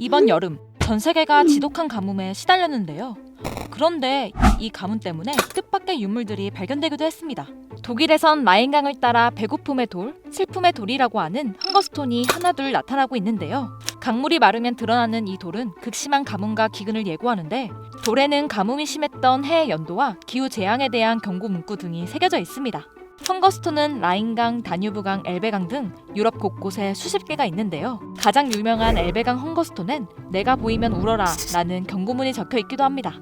이번 여름 전 세계가 지독한 가뭄에 시달렸는데요. 그런데 이 가뭄 때문에 뜻밖의 유물들이 발견되기도 했습니다. 독일에선 마인강을 따라 배고픔의 돌, 슬픔의 돌이라고 하는 헝거스톤이 하나둘 나타나고 있는데요. 강물이 마르면 드러나는 이 돌은 극심한 가뭄과 기근을 예고하는데 돌에는 가뭄이 심했던 해의 연도와 기후 재앙에 대한 경고 문구 등이 새겨져 있습니다. 헝거스톤은 라인강, 다뉴브강, 엘베강 등 유럽 곳곳에 수십 개가 있는데요. 가장 유명한 엘베강 헝거스톤엔 내가 보이면 울어라 라는 경고문이 적혀 있기도 합니다.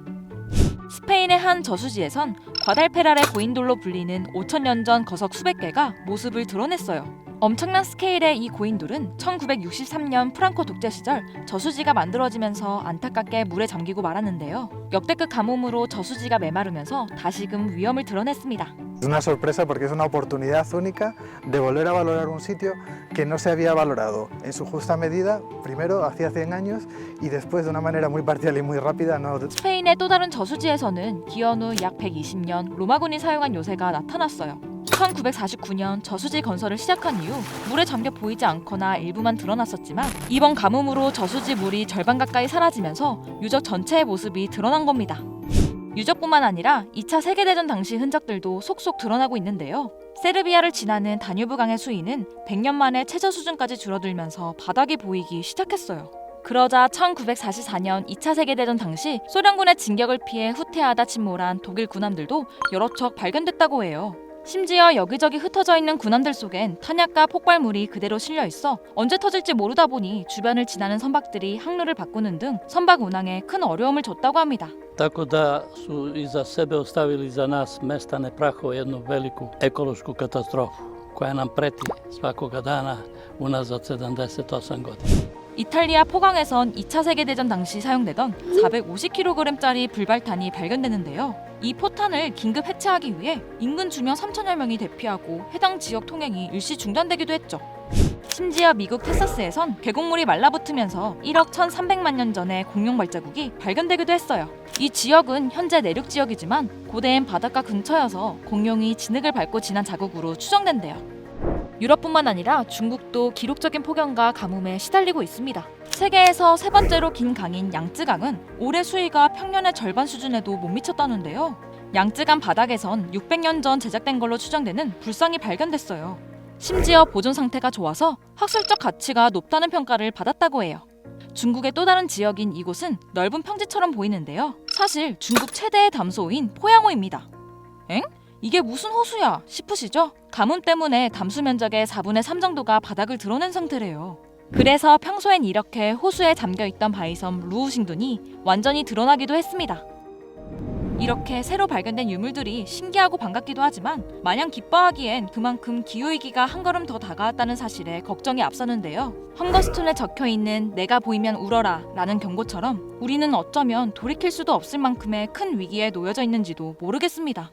스페인의 한 저수지에선 과달페랄의 고인돌로 불리는 5천년 전 거석 수백 개가 모습을 드러냈어요. 엄청난 스케일의 이 고인돌은 1963년 프랑코 독재 시절 저수지가 만들어지면서 안타깝게 물에 잠기고 말았는데요. 역대급 가뭄으로 저수지가 메마르면서 다시금 위험을 드러냈습니다. Una sorpresa porque es una oportunidad única de volver a valorar un sitio que no se había valorado en su justa medida, primero hacía 100 años y después de una manera muy parcial y muy rápida. No, 스페인의 또 다른 저수지에서는 기원 후 약 120년 로마군이 사용한 요새가 나타났어요. 1949년 저수지 건설을 시작한 이후 물에 잠겨 보이지 않거나 일부만 드러났었지만 이번 가뭄으로 저수지 물이 절반 가까이 사라지면서 유적 전체의 모습이 드러난 겁니다. 유적뿐만 아니라 2차 세계대전 당시 흔적들도 속속 드러나고 있는데요. 세르비아를 지나는 다뉴브강의 수위는 100년 만에 최저 수준까지 줄어들면서 바닥이 보이기 시작했어요. 그러자 1944년 2차 세계대전 당시 소련군의 진격을 피해 후퇴하다 침몰한 독일 군함들도 여러 척 발견됐다고 해요. 심지어 여기저기 흩어져 있는 군함들 속엔 탄약과 폭발물이 그대로 실려 있어 언제 터질지 모르다 보니 주변을 지나는 선박들이 항로를 바꾸는 등 선박 운항에 큰 어려움을 줬다고 합니다. Tako da su iza sebe ostavili za nas mestane prahove jednu veliku ekološku katastrofu koja nam preti svakoga dana unazad 78 godina. 이탈리아 포강에선 2차 세계대전 당시 사용되던 450kg짜리 불발탄이 발견되는데요. 이 포탄을 긴급 해체하기 위해 인근 주민 3천여 명이 대피하고 해당 지역 통행이 일시 중단되기도 했죠. 심지어 미국 테사스에선 계곡물이 말라붙으면서 1억 1,300만 년 전의 공룡 발자국이 발견되기도 했어요. 이 지역은 현재 내륙 지역이지만 고대엔 바닷가 근처여서 공룡이 진흙을 밟고 지난 자국으로 추정된대요. 유럽뿐만 아니라 중국도 기록적인 폭염과 가뭄에 시달리고 있습니다. 세계에서 세 번째로 긴 강인 양쯔강은 올해 수위가 평년의 절반 수준에도 못 미쳤다는데요. 양쯔강 바닥에선 600년 전 제작된 걸로 추정되는 불상이 발견됐어요. 심지어 보존 상태가 좋아서 학술적 가치가 높다는 평가를 받았다고 해요. 중국의 또 다른 지역인 이곳은 넓은 평지처럼 보이는데요. 사실 중국 최대의 담소호인 포양호입니다. 엥? 이게 무슨 호수야 싶으시죠? 가뭄 때문에 담수 면적의 4분의 3 정도가 바닥을 드러낸 상태래요. 그래서 평소엔 이렇게 호수에 잠겨 있던 바위섬 루우싱둔이 완전히 드러나기도 했습니다. 이렇게 새로 발견된 유물들이 신기하고 반갑기도 하지만 마냥 기뻐하기엔 그만큼 기후위기가 한 걸음 더 다가왔다는 사실에 걱정이 앞서는데요. 헝거스톤에 적혀 있는 내가 보이면 울어라 라는 경고처럼 우리는 어쩌면 돌이킬 수도 없을 만큼의 큰 위기에 놓여져 있는지도 모르겠습니다.